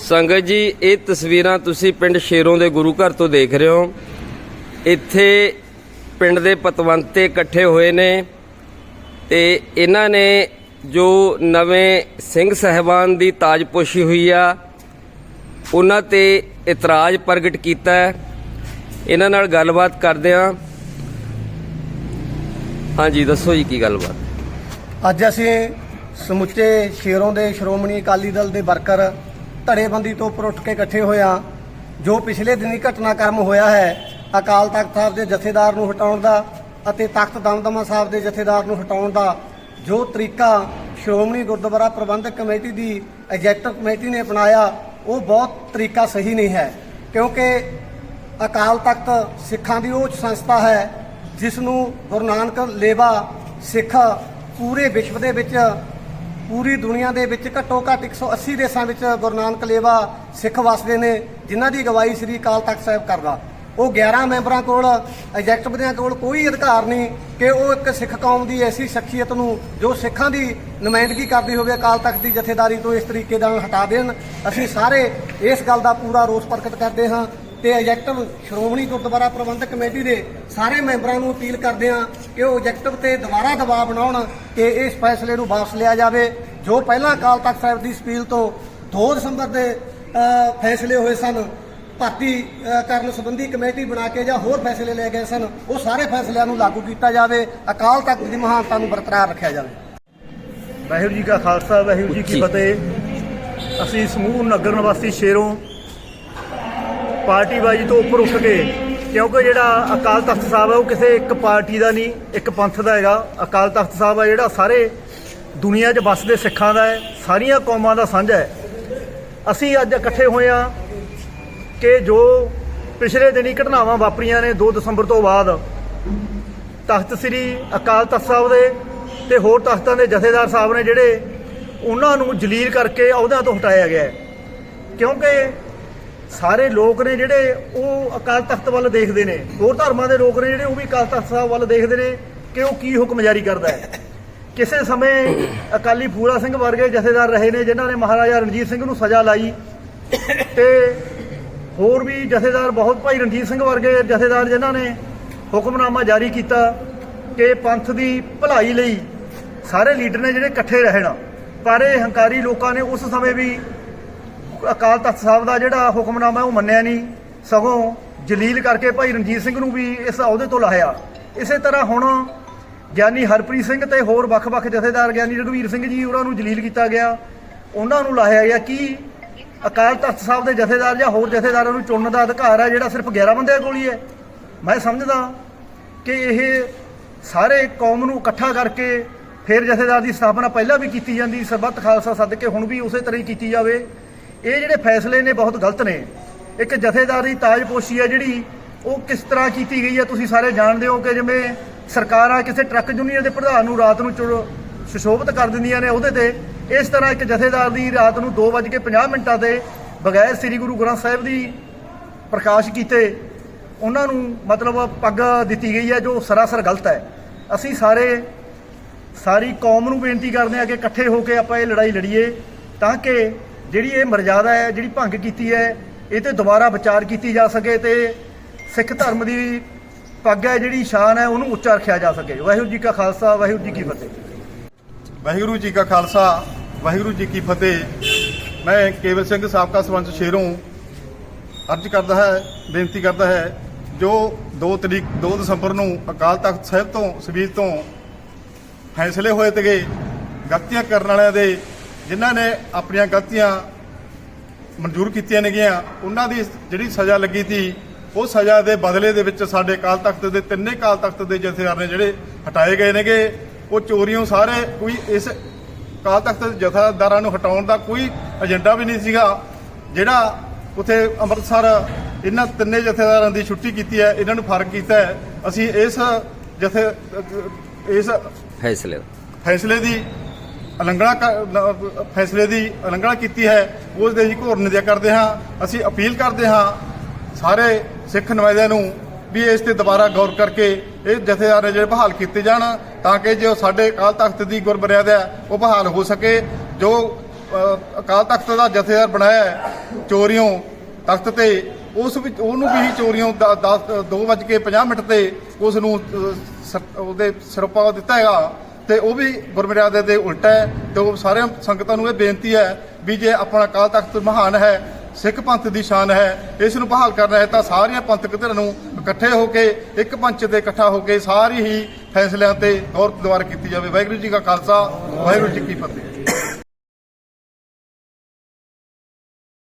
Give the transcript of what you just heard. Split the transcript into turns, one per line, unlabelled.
ਸੰਗਤ ਜੀ, ਇਹ ਤਸਵੀਰਾਂ ਤੁਸੀਂ ਪਿੰਡ ਸ਼ੇਰੋਂ ਦੇ ਗੁਰੂ ਘਰ ਤੋਂ ਦੇਖ ਰਹੇ ਹੋ। ਇੱਥੇ ਪਿੰਡ ਦੇ ਪਤਵੰਤੇ ਇਕੱਠੇ ਹੋਏ ਨੇ ਤੇ ਇਹਨਾਂ ਨੇ ਜੋ ਨਵੇਂ ਸਿੰਘ ਸਹਿਬਾਨ ਦੀ ਤਾਜਪੋਸ਼ੀ ਹੋਈ ਆ, ਉਹਨਾਂ ਤੇ ਇਤਰਾਜ਼ ਪ੍ਰਗਟ ਕੀਤਾ ਹੈ। ਇਹਨਾਂ ਨਾਲ ਗੱਲਬਾਤ ਕਰਦੇ ਹਾਂ। ਹਾਂਜੀ, ਦੱਸੋ ਜੀ, ਕੀ ਗੱਲਬਾਤ?
ਅੱਜ ਅਸੀਂ ਸਮੁੱਚੇ ਸ਼ੇਰੋਂ ਦੇ ਸ਼੍ਰੋਮਣੀ ਅਕਾਲੀ ਦਲ ਦੇ ਵਰਕਰ ਧੜੇਬੰਦੀ ਤੋਂ ਉੱਪਰ ਉੱਠ ਕੇ ਇਕੱਠੇ ਹੋਇਆ। ਜੋ ਪਿਛਲੇ ਦਿਨੀ ਘਟਨਾਕ੍ਰਮ ਹੋਇਆ ਹੈ, ਅਕਾਲ ਤਖਤ ਸਾਹਿਬ ਦੇ ਜਥੇਦਾਰ ਨੂੰ ਹਟਾਉਣ ਦਾ ਅਤੇ ਤਖਤ ਦਮਦਮਾ ਸਾਹਿਬ ਦੇ ਜਥੇਦਾਰ ਨੂੰ ਹਟਾਉਣ ਦਾ ਜੋ ਤਰੀਕਾ ਸ਼੍ਰੋਮਣੀ ਗੁਰਦੁਆਰਾ ਪ੍ਰਬੰਧਕ ਕਮੇਟੀ ਦੀ ਐਗਜ਼ੈਕਟਿਵ ਕਮੇਟੀ ਨੇ ਅਪਣਾਇਆ, ਉਹ ਬਹੁਤ ਤਰੀਕਾ ਸਹੀ ਨਹੀਂ ਹੈ। ਕਿਉਂਕਿ ਅਕਾਲ ਤਖਤ ਸਿੱਖਾਂ ਦੀ ਉਹ ਸੰਸਥਾ ਹੈ, ਜਿਸ ਨੂੰ ਗੁਰੂ ਨਾਨਕ ਲੇਵਾ ਸਿੱਖ ਪੂਰੇ ਵਿਸ਼ਵ ਦੇ ਵਿੱਚ ਪੂਰੀ ਦੁਨੀਆ ਦੇ ਵਿੱਚ ਘੱਟੋ ਘੱਟ 180 ਦੇਸ਼ਾਂ ਵਿੱਚ ਗੁਰੂ ਨਾਨਕ ਲੇਵਾ ਸਿੱਖ ਵਸਦੇ ਨੇ, ਜਿਨ੍ਹਾਂ ਦੀ ਅਗਵਾਈ ਸ੍ਰੀ ਅਕਾਲ ਤਖਤ ਸਾਹਿਬ ਕਰਦਾ। ਉਹ 11 ਮੈਂਬਰਾਂ ਕੋਲ ਐਗਜ਼ੈਕਟਿਵ ਕੋਲ ਕੋਈ ਅਧਿਕਾਰ ਨਹੀਂ ਕਿ ਉਹ ਇੱਕ ਸਿੱਖ ਕੌਮ ਦੀ ਐਸੀ ਸ਼ਖਸੀਅਤ ਨੂੰ, ਜੋ ਸਿੱਖਾਂ ਦੀ ਨੁਮਾਇੰਦਗੀ ਕਰਦੀ ਹੋਵੇ, ਅਕਾਲ ਤਖਤ ਦੀ ਜਥੇਦਾਰੀ ਤੋਂ ਇਸ ਤਰੀਕੇ ਨਾਲ ਹਟਾ ਦੇਣ। ਅਸੀਂ ਸਾਰੇ ਇਸ ਗੱਲ ਦਾ ਪੂਰਾ ਰੋਸ ਪ੍ਰਗਟ ਕਰਦੇ ਹਾਂ। ਤੇ ਐਗਜ਼ੈਕਟਿਵ ਸ਼੍ਰੋਮਣੀ ਗੁਰਦੁਆਰਾ ਪ੍ਰਬੰਧਕ ਕਮੇਟੀ ਦੇ ਸਾਰੇ ਮੈਂਬਰਾਂ ਨੂੰ ਅਪੀਲ ਕਰਦੇ ਹਾਂ ਕਿ ਉਹ ਐਗਜ਼ੈਕਟਿਵ ਤੇ ਦੁਬਾਰਾ ਦਬਾਅ ਬਣਾਉਣ ਕਿ ਇਸ ਫੈਸਲੇ ਨੂੰ ਵਾਪਸ ਲਿਆ ਜਾਵੇ। ਜੋ ਪਹਿਲਾਂ ਅਕਾਲ ਤਖਤ ਸਾਹਿਬ ਦੀ ਸਪੀਲ ਤੋਂ 2 ਦਸੰਬਰ ਦੇ ਫੈਸਲੇ ਹੋਏ ਸਨ ਭਰਤੀ ਕਰਨ ਸੰਬੰਧੀ ਕਮੇਟੀ ਬਣਾ ਕੇ ਜਾਂ ਹੋਰ ਫੈਸਲੇ ਲਏ ਗਏ ਸਨ ਉਹ ਸਾਰੇ ਫੈਸਲਿਆਂ ਨੂੰ ਲਾਗੂ ਕੀਤਾ ਜਾਵੇ ਅਕਾਲ ਤਖਤ ਦੀ ਮਹਾਨਤਾ ਨੂੰ ਬਰਕਰਾਰ ਰੱਖਿਆ ਜਾਵੇ।
ਵਾਹਿਗੁਰੂ ਜੀ ਕਾ ਖਾਲਸਾ ਵਾਹਿਗੁਰੂ ਜੀ ਕੀ। ਫਤਿਹ। ਅਸੀਂ ਸਮੂਹ ਨਗਰ ਨਿਵਾਸੀ ਸ਼ੇਰੋਂ ਪਾਰਟੀਬਾਜ਼ੀ ਤੋਂ ਉੱਪਰ ਉੱਠ ਕੇ, ਕਿਉਂਕਿ ਜਿਹੜਾ ਅਕਾਲ ਤਖਤ ਸਾਹਿਬ ਹੈ ਉਹ ਕਿਸੇ ਇੱਕ ਪਾਰਟੀ ਦਾ ਨਹੀਂ, ਇੱਕ ਪੰਥ ਦਾ ਹੈਗਾ। ਅਕਾਲ ਤਖਤ ਸਾਹਿਬ ਹੈ ਜਿਹੜਾ ਸਾਰੇ ਦੁਨੀਆ 'ਚ ਵੱਸਦੇ ਸਿੱਖਾਂ ਦਾ ਹੈ, ਸਾਰੀਆਂ ਕੌਮਾਂ ਦਾ ਸਾਂਝਾ ਹੈ। ਅਸੀਂ ਅੱਜ ਇਕੱਠੇ ਹੋਏ ਹਾਂ ਕਿ ਜੋ ਪਿਛਲੇ ਦਿਨੀ ਘਟਨਾਵਾਂ ਵਾਪਰੀਆਂ ਨੇ 2 ਦਸੰਬਰ ਤੋਂ ਬਾਅਦ, ਤਖਤ ਸ੍ਰੀ ਅਕਾਲ ਤਖਤ ਸਾਹਿਬ ਦੇ ਤੇ ਹੋਰ ਤਖਤਾਂ ਦੇ ਜਥੇਦਾਰ ਸਾਹਿਬ ਨੇ ਜਿਹੜੇ ਉਹਨਾਂ ਨੂੰ ਜਲੀਲ ਕਰਕੇ ਅਹੁਦਿਆਂ ਤੋਂ ਹਟਾਇਆ ਗਿਆ ਕਿਉਂਕਿ ਸਾਰੇ ਲੋਕ ਨੇ ਜਿਹੜੇ ਉਹ ਅਕਾਲ ਤਖਤ ਵੱਲ ਦੇਖਦੇ ਨੇ। ਹੋਰ ਧਰਮਾਂ ਦੇ ਲੋਕ ਨੇ ਜਿਹੜੇ ਉਹ ਵੀ ਅਕਾਲ ਤਖਤ ਸਾਹਿਬ ਵੱਲ ਦੇਖਦੇ ਨੇ ਕਿ ਉਹ ਕੀ ਹੁਕਮ ਜਾਰੀ ਕਰਦਾ ਹੈ। ਕਿਸੇ ਸਮੇਂ ਅਕਾਲੀ ਫੂਲਾ ਸਿੰਘ ਵਰਗੇ ਜਥੇਦਾਰ ਰਹੇ ਨੇ, ਜਿਨ੍ਹਾਂ ਨੇ ਮਹਾਰਾਜਾ ਰਣਜੀਤ ਸਿੰਘ ਨੂੰ ਸਜ਼ਾ ਲਾਈ। ਤੇ ਹੋਰ ਵੀ ਜਥੇਦਾਰ, ਬਹੁਤ ਭਾਈ ਰਣਜੀਤ ਸਿੰਘ ਵਰਗੇ ਜਥੇਦਾਰ ਜਿਨ੍ਹਾਂ ਨੇ ਹੁਕਮਨਾਮਾ ਜਾਰੀ ਕੀਤਾ ਕਿ ਪੰਥ ਦੀ ਭਲਾਈ ਲਈ ਸਾਰੇ ਲੀਡਰ ਨੇ ਜਿਹੜੇ ਇਕੱਠੇ ਰਹਿਣ। ਪਰ ਇਹ ਹੰਕਾਰੀ ਲੋਕਾਂ ਨੇ ਉਸ ਸਮੇਂ ਵੀ ਅਕਾਲ ਤਖਤ ਸਾਹਿਬ ਦਾ ਜਿਹੜਾ ਹੁਕਮਨਾਮਾ ਉਹ ਮੰਨਿਆ ਨਹੀਂ। ਸਗੋਂ ਜਲੀਲ ਕਰਕੇ ਭਾਈ ਰਣਜੀਤ ਸਿੰਘ ਨੂੰ ਵੀ ਇਸ ਅਹੁਦੇ ਤੋਂ ਲਾਹਿਆ। ਇਸੇ ਤਰ੍ਹਾਂ ਹੁਣ ਗਿਆਨੀ ਹਰਪ੍ਰੀਤ ਸਿੰਘ ਤੇ ਹੋਰ ਵੱਖ-ਵੱਖ ਜਥੇਦਾਰ ਗਿਆਨੀ ਰਘਵੀਰ ਸਿੰਘ ਜੀ ਉਹਨਾਂ ਨੂੰ ਜਲੀਲ ਕੀਤਾ ਗਿਆ। ਉਹਨਾਂ ਨੂੰ ਲਾਹਿਆ ਗਿਆ ਕਿ ਅਕਾਲ ਤਖਤ ਸਾਹਿਬ ਦੇ ਜਥੇਦਾਰ ਜਾਂ ਹੋਰ ਜਥੇਦਾਰਾਂ ਨੂੰ ਚੁਣਨ ਦਾ ਅਧਿਕਾਰ ਹੈ ਜਿਹੜਾ ਸਿਰਫ 11 ਬੰਦਿਆਂ ਕੋਲ ਹੀ ਹੈ। ਮੈਂ ਸਮਝਦਾ ਕਿ ਇਹ ਸਾਰੇ ਕੌਮ ਨੂੰ ਇਕੱਠਾ ਕਰਕੇ ਫਿਰ ਜਥੇਦਾਰ ਦੀ ਸਥਾਪਨਾ ਪਹਿਲਾਂ ਵੀ ਕੀਤੀ ਜਾਂਦੀ ਸਰਬੱਤ ਖਾਲਸਾ ਸੱਦ ਕੇ ਹੁਣ ਵੀ ਉਸੇ ਤਰ੍ਹਾਂ ਹੀ ਕੀਤੀ ਜਾਵੇ। ਇਹ ਜਿਹੜੇ ਫੈਸਲੇ ਨੇ ਬਹੁਤ ਗਲਤ ਨੇ। ਇੱਕ ਜਥੇਦਾਰ ਦੀ ਤਾਜਪੋਸ਼ੀ ਹੈ ਜਿਹੜੀ ਉਹ ਕਿਸ ਤਰ੍ਹਾਂ ਕੀਤੀ ਗਈ ਹੈ ਤੁਸੀਂ ਸਾਰੇ ਜਾਣਦੇ ਹੋ ਕਿ ਜਿਵੇਂ ਸਰਕਾਰਾਂ ਕਿਸੇ ਟਰੱਕ ਯੂਨੀਅਨ ਦੇ ਪ੍ਰਧਾਨ ਨੂੰ ਰਾਤ ਨੂੰ ਚੁ- ਸੁਸ਼ੋਭਿਤ ਕਰ ਦਿੰਦੀਆਂ ਨੇ, ਉਹਦੇ ਤੇ ਇਸ ਤਰ੍ਹਾਂ ਇੱਕ ਜਥੇਦਾਰ ਦੀ ਰਾਤ ਨੂੰ 2:50 ਮਿੰਟਾਂ ਤੇ ਬਗੈਰ ਸ੍ਰੀ ਗੁਰੂ ਗ੍ਰੰਥ ਸਾਹਿਬ ਦੀ ਪ੍ਰਕਾਸ਼ ਕੀਤੇ, ਉਹਨਾਂ ਨੂੰ ਮਤਲਬ ਪੱਗ ਦਿੱਤੀ ਗਈ ਹੈ, ਜੋ ਸਰਾਸਰ ਗਲਤ ਹੈ। ਅਸੀਂ ਸਾਰੇ, ਸਾਰੀ ਕੌਮ ਨੂੰ ਬੇਨਤੀ ਕਰਦੇ ਹਾਂ ਕਿ ਇਕੱਠੇ ਹੋ ਕੇ ਆਪਾਂ ਇਹ ਲੜਾਈ ਲੜੀਏ, ਤਾਂ ਕਿ ਜਿਹੜੀ ਇਹ ਮਰਜ਼ਾਦਾ ਹੈ, ਜਿਹੜੀ ਭੰਗ ਕੀਤੀ ਹੈ, ਇਹ ਤੇ ਦੁਬਾਰਾ ਵਿਚਾਰ ਕੀਤੀ ਜਾ ਸਕੇ ਤੇ ਸਿੱਖ ਧਰਮ ਦੀ ਪੱਗ ਹੈ, ਜਿਹੜੀ ਸ਼ਾਨ ਹੈ, ਉਹਨੂੰ ਉੱਚਾ ਰੱਖਿਆ ਜਾ ਸਕੇ। ਵਾਹਿਗੁਰੂ ਜੀ ਕਾ ਖਾਲਸਾ, ਵਾਹਿਗੁਰੂ ਜੀ ਕੀ ਫਤਿਹ।
ਵਾਹਿਗੁਰੂ ਜੀ ਕਾ ਖਾਲਸਾ, ਵਾਹਿਗੁਰੂ ਜੀ ਕੀ ਫਤਿਹ। ਮੈਂ ਕੇਵਲ ਸਿੰਘ ਸਾਬਕਾ ਸਰਪੰਚ ਸ਼ੇਰੋਂ ਅਰਜ਼ ਕਰਦਾ ਹੈ, ਬੇਨਤੀ ਕਰਦਾ ਹੈ, ਜੋ 2 ਤਰੀਕ 2 ਦਸੰਬਰ ਨੂੰ ਅਕਾਲ ਤਖਤ ਸਾਹਿਬ ਤੋਂ ਸਬੀਲ ਤੋਂ ਫੈਸਲੇ ਹੋਏ ਤੇਗੇ, ਗਲਤੀਆਂ ਕਰਨ ਵਾਲਿਆਂ ਦੇ ਜਿਨ੍ਹਾਂ ਨੇ ਆਪਣੀਆਂ ਗਲਤੀਆਂ ਮਨਜ਼ੂਰ ਕੀਤੀਆਂ ਨੇਗੀਆਂ ਉਹਨਾਂ ਦੀ ਜਿਹੜੀ ਸਜ਼ਾ ਲੱਗੀ ਸੀ ਉਹ ਸਜ਼ਾ ਦੇ ਬਦਲੇ ਦੇ ਵਿੱਚ ਸਾਡੇ ਅਕਾਲ ਤਖਤ ਦੇ ਤਿੰਨੇ ਅਕਾਲ ਤਖਤ ਦੇ ਜਥੇਦਾਰ ਨੇ ਜਿਹੜੇ ਹਟਾਏ ਗਏ ਨੇਗੇ। ਉਹ ਚੋਰੀਆਂ ਸਾਰੇ ਕੋਈ ਇਸ ਅਕਾਲ ਤਖਤ ਦੇ ਜਥੇਦਾਰਾਂ ਨੂੰ ਹਟਾਉਣ ਦਾ ਕੋਈ ਏਜੰਡਾ ਵੀ ਨਹੀਂ ਸੀਗਾ ਜਿਹੜਾ ਉਥੇ ਅੰਮ੍ਰਿਤਸਰ ਇਹਨਾਂ ਤਿੰਨੇ ਜਥੇਦਾਰਾਂ ਦੀ ਛੁੱਟੀ ਕੀਤੀ ਹੈ ਇਹਨਾਂ ਨੂੰ ਫ਼ਰਕ ਕੀਤਾ ਹੈ। ਅਸੀਂ ਇਸ ਜਥੇ ਇਸ
ਫੈਸਲੇ।
ਫੈਸਲੇ ਦੀ ਉਲੰਘਣਾ ਕਰ- ਫੈਸਲੇ ਦੀ ਉਲੰਘਣਾ ਕੀਤੀ ਹੈ ਉਸ ਦੇ ਅਸੀਂ ਘੋਰ ਨਿੰਦਿਆ ਕਰਦੇ ਹਾਂ ਅਸੀਂ ਅਪੀਲ ਕਰਦੇ ਹਾਂ ਸਾਰੇ ਸਿੱਖ ਨੁਮਾਇੰਦਿਆਂ ਨੂੰ ਵੀ ਇਸ ਤੇ ਦੁਬਾਰਾ ਗੌਰ ਕਰਕੇ ਇਹ ਜਥੇਦਾਰ ਨੇ ਜਿਹੜੇ ਬਹਾਲ ਕੀਤੇ ਜਾਣ ਤਾਂ ਕਿ ਜੋ ਸਾਡੇ ਅਕਾਲ ਤਖਤ ਦੀ ਗੁਰਮਰਿਆਦਾ ਉਹ ਬਹਾਲ ਹੋ ਸਕੇ। ਜੋ ਅਕਾਲ ਤਖਤ ਦਾ ਜਥੇਦਾਰ ਬਣਾਇਆ ਹੈ, ਤਖਤ ਤੇ ਉਸ ਵਿੱਚ ਉਹਨੂੰ ਵੀ ਚੋਰੀਓਂ 2:50 ਮਿੰਟ ਤੇ ਉਸ ਨੂੰ ਅ, ਸ- ਉਹਦੇ ਸਿਰਪਾ ਦਿੱਤਾ ਹੈਗਾ। ਤੇ ਉਹ ਵੀ ਗੁਰਮਰਿਆਦਾ ਦੇ ਉਲਟਾ ਹੈ ਤੇ ਉਹ ਸਾਰਿਆਂ ਸੰਗਤਾਂ ਨੂੰ ਇਹ ਬੇਨਤੀ ਹੈ ਵੀ ਜੇ ਆਪਣਾ ਕਾਲ ਤਖਤ ਮਹਾਨ ਹੈ, ਸਿੱਖ ਪੰਥ ਦੀ ਸ਼ਾਨ ਹੈ, ਇਸ ਨੂੰ ਬਹਾਲ ਕਰਨਾ ਹੈ ਤਾਂ ਸਾਰੀਆਂ ਪੰਥਕ ਧਿਰਾਂ ਨੂੰ ਇਕੱਠੇ ਹੋ ਕੇ, ਇੱਕ ਪੰਚ ਤੇ ਇਕੱਠਾ ਹੋ ਕੇ ਸਾਰੀ ਹੀ ਫੈਸਲਿਆਂ ਤੇ ਗੌਰ ਦੁਆਰ ਕੀਤੀ ਜਾਵੇ। ਵਾਹਿਗੁਰੂ ਜੀ ਕਾ ਖਾਲਸਾ, ਵਾਹਿਗੁਰੂ ਜੀ ਕੀ ਫਤਿਹ।